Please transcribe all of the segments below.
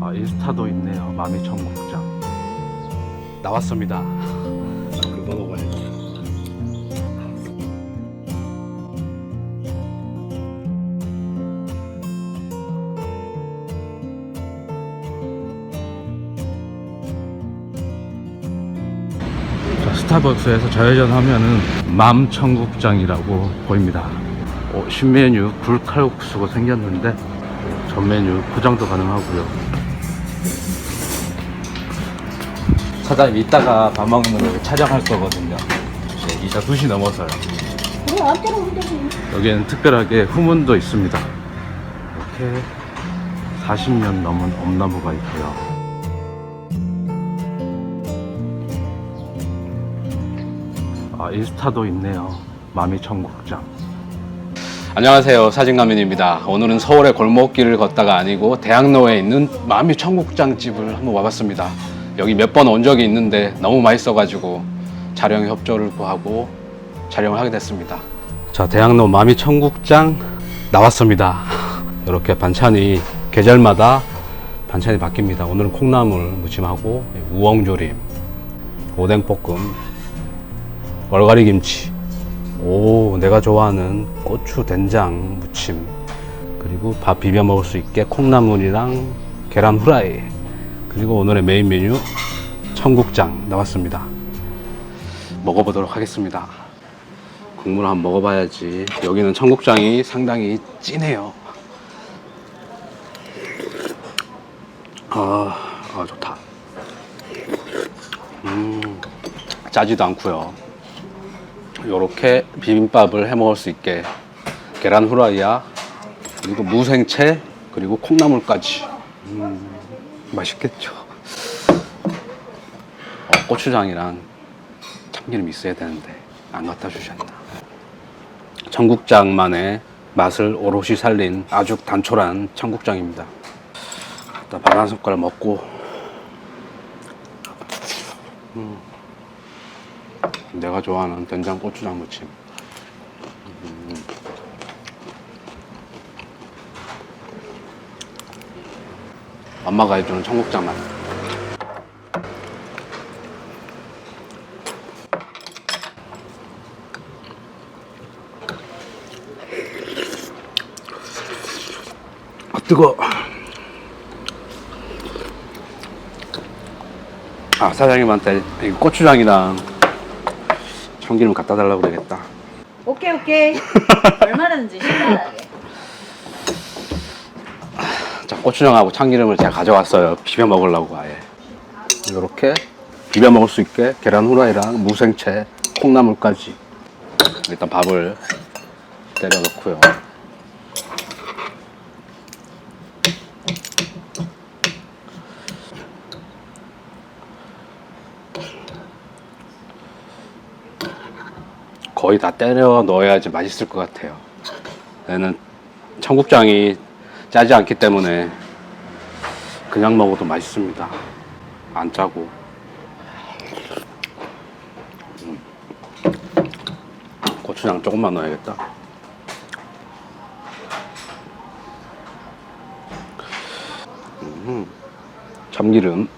아, 인스타도 있네요. 마미 청국장. 나왔습니다. 그거 먹어야지. 자, 스타벅스에서 좌회전 하면은 맘 청국장이라고 보입니다. 어, 신메뉴 굴칼국수가 생겼는데 전 메뉴 포장도 가능하고요. 사장님 이따가 밥 먹는 걸 촬영할 거거든요. 네, 이따 2시 넘어서요. 우리 앞대로 오면 되지. 여기에는 특별하게 후문도 있습니다. 이렇게 40년 넘은 엄나무가 있고요. 아, 인스타도 있네요. 마미 청국장. 안녕하세요. 사진가민입니다. 오늘은 서울의 골목길을 걷다가 아니고 대학로에 있는 마미 청국장 집을 한번 와봤습니다. 여기 몇 번 온 적이 있는데 너무 맛있어가지고 촬영 협조를 구하고 촬영을 하게 됐습니다. 자, 대학로 마미 청국장 나왔습니다. 이렇게 반찬이 계절마다 반찬이 바뀝니다. 오늘은 콩나물 무침하고 우엉조림, 오뎅볶음, 얼갈이 김치, 오, 내가 좋아하는 고추 된장 무침, 그리고 밥 비벼 먹을 수 있게 콩나물이랑 계란 후라이, 그리고 오늘의 메인 메뉴 청국장 나왔습니다. 먹어보도록 하겠습니다. 국물 한번 먹어봐야지. 여기는 청국장이 상당히 진해요. 아, 아 좋다. 음, 짜지도 않고요. 요렇게 비빔밥을 해 먹을 수 있게 계란 후라이야 그리고 무생채 그리고 콩나물까지 음, 맛있겠죠. 어, 고추장이랑 참기름 있어야 되는데 안 갖다 주셨나. 청국장만의 맛을 오롯이 살린 아주 단촐한 청국장입니다. 일단 밥한 숟갈 먹고 음, 내가 좋아하는 된장 고추장 무침. 엄마가 해주는 청국장 맛. 아 뜨거. 아 사장님한테 이 고추장이랑 참기름 갖다 달라고 그러겠다. 오케이 오케이. 얼마든지 신나게. 자 고추장하고 참기름을 제가 가져왔어요. 비벼 먹으려고 아예. 이렇게 비벼 먹을 수 있게 계란 후라이랑 무생채, 콩나물까지. 일단 밥을 때려 넣고요. 거의 다 때려 넣어야지 맛있을 것 같아요. 얘는 청국장이 짜지 않기 때문에 그냥 먹어도 맛있습니다. 안 짜고. 음. 고추장 조금만 넣어야겠다. 음. 참기름.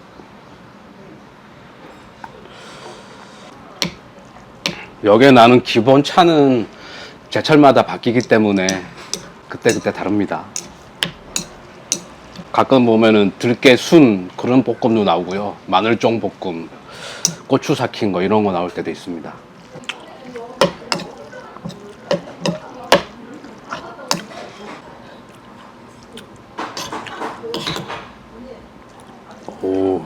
여기에 나는 기본 차는 제철마다 바뀌기 때문에 그때그때 다릅니다. 가끔 보면은 들깨 순 그런 볶음도 나오고요. 마늘종 볶음, 고추 삭힌 거 이런 거 나올 때도 있습니다. 오,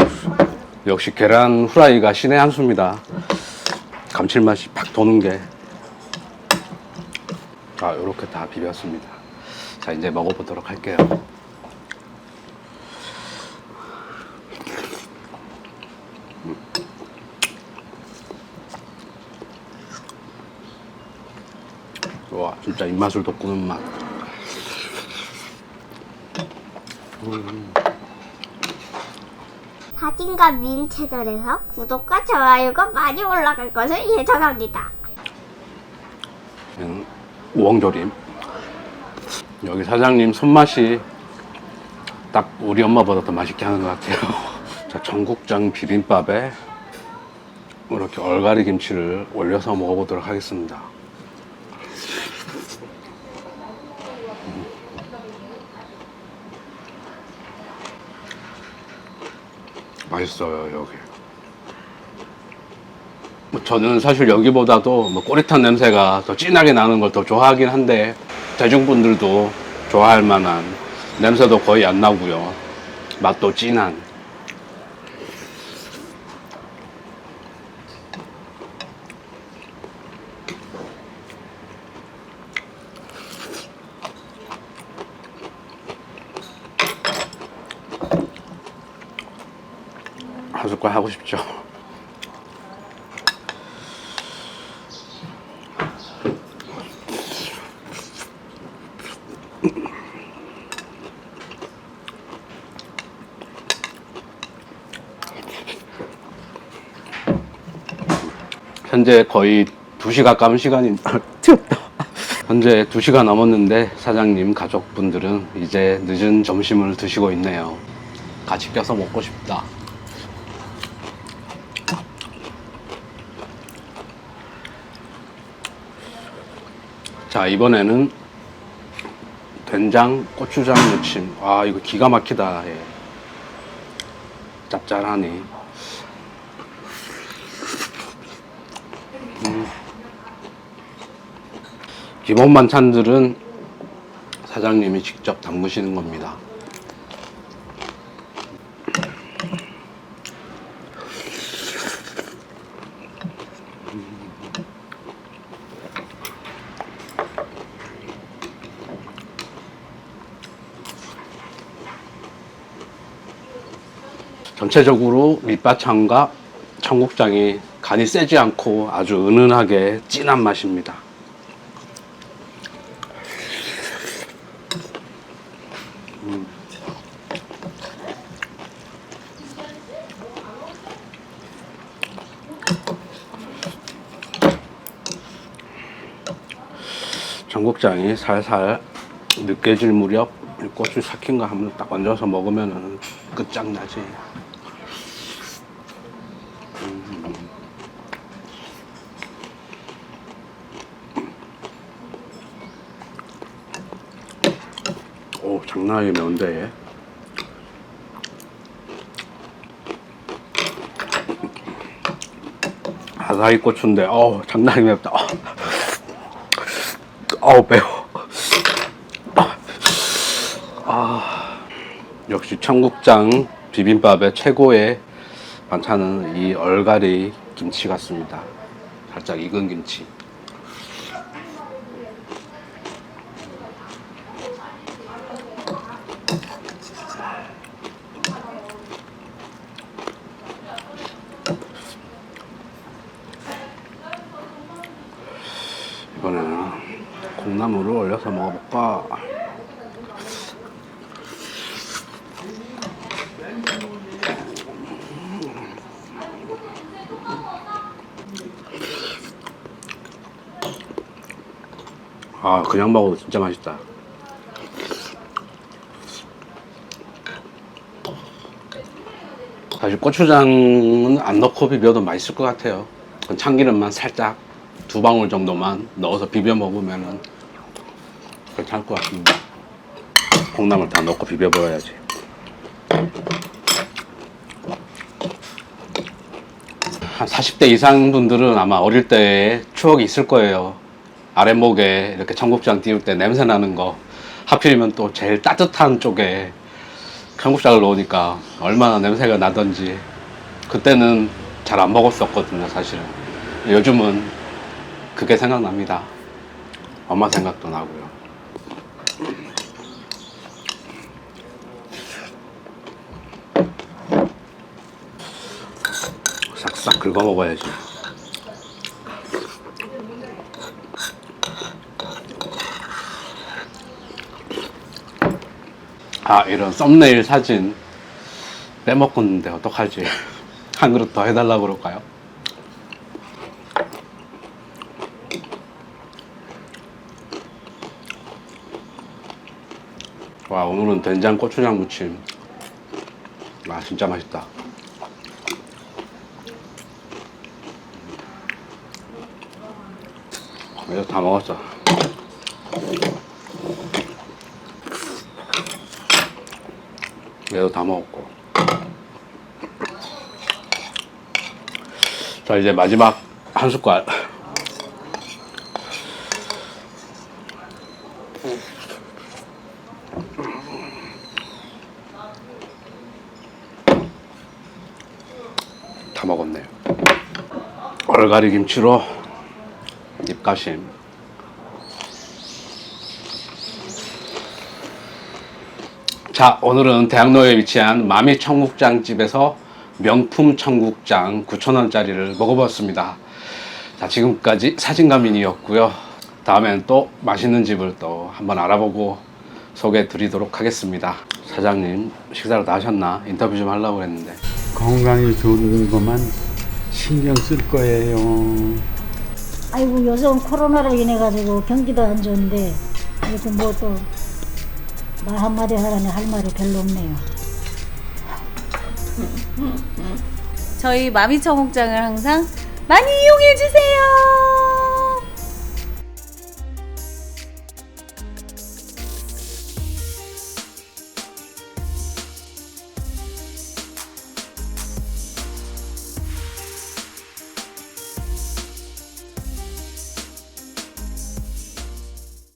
역시 계란 후라이가 신의 한 수입니다. 감칠맛이 팍 도는 게. 아, 이렇게 다 비볐습니다. 자, 이제 먹어보도록 할게요. 와 진짜 입맛을 돋구는 맛 사진과 미인 채널에서 구독과 좋아요가 많이 올라갈 것을 예정합니다. 그냥 우엉조림 여기 사장님 손맛이 딱 우리 엄마보다 더 맛있게 하는 것 같아요. 자, 전국장 비빔밥에 이렇게 얼갈이 김치를 올려서 먹어보도록 하겠습니다. 맛있어요, 여기. 뭐 저는 사실 여기보다도 뭐 꼬리탄 냄새가 더 진하게 나는 걸 더 좋아하긴 한데 대중분들도 좋아할 만한 냄새도 거의 안 나고요. 맛도 진한. 한 숟갈 하고 싶죠. 현재 거의 2시 가까운 시간이 튀었다. 현재 2시가 넘었는데 사장님 가족분들은 이제 늦은 점심을 드시고 있네요. 같이 껴서 먹고 싶다. 자, 이번에는 된장, 고추장 무침. 아, 이거 기가 막히다. 예. 짭짤하니. 음. 기본 반찬들은 사장님이 직접 담그시는 겁니다. 전체적으로 밑바탕과 청국장이 간이 세지 않고 아주 은은하게 진한 맛입니다. 음. 청국장이 살살 느껴질 무렵 이 고추 삭힌 거 한번 딱 얹어서 먹으면 끝장나지. 오 장난 아니게 매운데 얘. 아사히 고추인데 어우 장난 아니게 맵다 어. 어우 매워 아 역시 청국장 비빔밥의 최고의 반찬은 이 얼갈이 김치 같습니다 살짝 익은 김치 이번에는 콩나물을 올려서 먹어볼까? 아, 그냥 먹어도 진짜 맛있다. 사실 고추장은 안 넣고 비벼도 맛있을 것 같아요. 참기름만 살짝 두 방울 정도만 넣어서 비벼 먹으면은 괜찮을 것 같습니다. 콩나물 다 넣고 비벼 먹어야지. 한 40대 이상 분들은 아마 어릴 때 추억이 있을 거예요. 아랫목에 이렇게 청국장 띄울 때 냄새 나는 거. 하필이면 또 제일 따뜻한 쪽에 청국장을 넣으니까 얼마나 냄새가 나던지. 그때는 잘 안 먹었었거든요, 사실은. 요즘은 그게 생각납니다. 엄마 생각도 나고요. 싹싹 긁어 먹어야지. 아, 이런 썸네일 사진 빼먹고 있는데 어떡하지? 한 그릇 더 해달라고 그럴까요? 와 오늘은 된장 고추장 무침. 아 진짜 맛있다. 이거 다 먹었어. 얘도 다 먹었고. 자 이제 마지막 한 숟갈. 다 먹었네요. 얼갈이 김치로 입가심. 자, 오늘은 대학로에 위치한 마미 청국장 집에서 명품 청국장 9,000원짜리를 먹어봤습니다. 자, 지금까지 사진가민이었고요. 다음엔 또 맛있는 집을 또 한번 알아보고 소개해 드리도록 하겠습니다. 사장님, 식사를 다 하셨나? 인터뷰 좀 하려고 했는데. 건강이 좋은 것만 신경 쓸 거예요. 아이고 요즘 코로나로 인해 가지고 경기도 안 좋은데 이렇게 뭐또 말 한마디 하라니 할 말이 별로 없네요. 저희 마미청국장을 항상 많이 이용해 주세요.